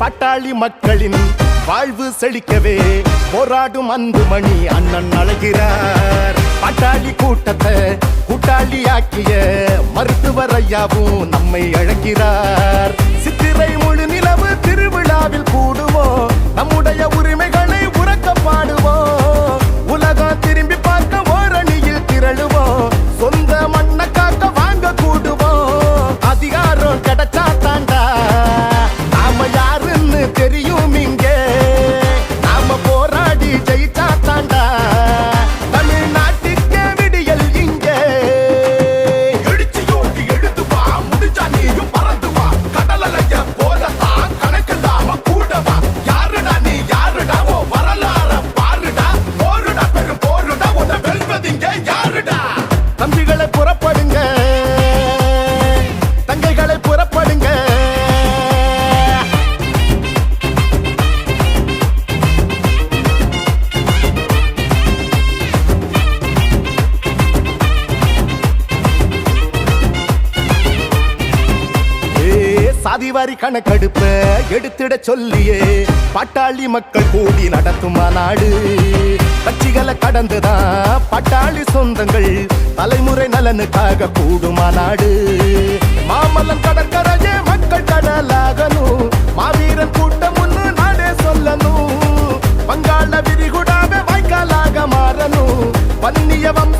பட்டாளி மக்களின் வாழ்வு செழிக்கவே போராடும் அன்பு மணி அண்ணன் அழகிறார். பட்டாளி கூட்டத்தை கூட்டாளி ஆக்கிய மருத்துவர் ஐயாவும் நம்மை அழைக்கிறார். சித்திரை முழு நிலவு திருவிழாவில் கூடுவோம் நம்முடைய உரிமைகளை உறக்க பாடுவோம் உலகம் திரும்பி பார்க்க ஓரணியில் திரளுவோம் சொந்தமாக சாதிவாரி கணக்கெடுப்ப எடுத்திட சொல்லியே. பாட்டாளி மக்கள் கூடி நடத்தும் மாநாடு கட்சிகளை கடந்துதான் பாட்டாளி சொந்தங்கள் தலைமுறை நலனுக்காக கூடும் மாநாடு மாமல்லம் கடற்கரையே மக்கள் கடலாகணும். மாவீரன் கூட்டம் ஒன்று நாடே சொல்லணும். வங்காள விரிகுடாவே வாய்க்காலாக மாறணும். பன்னிய வம்ச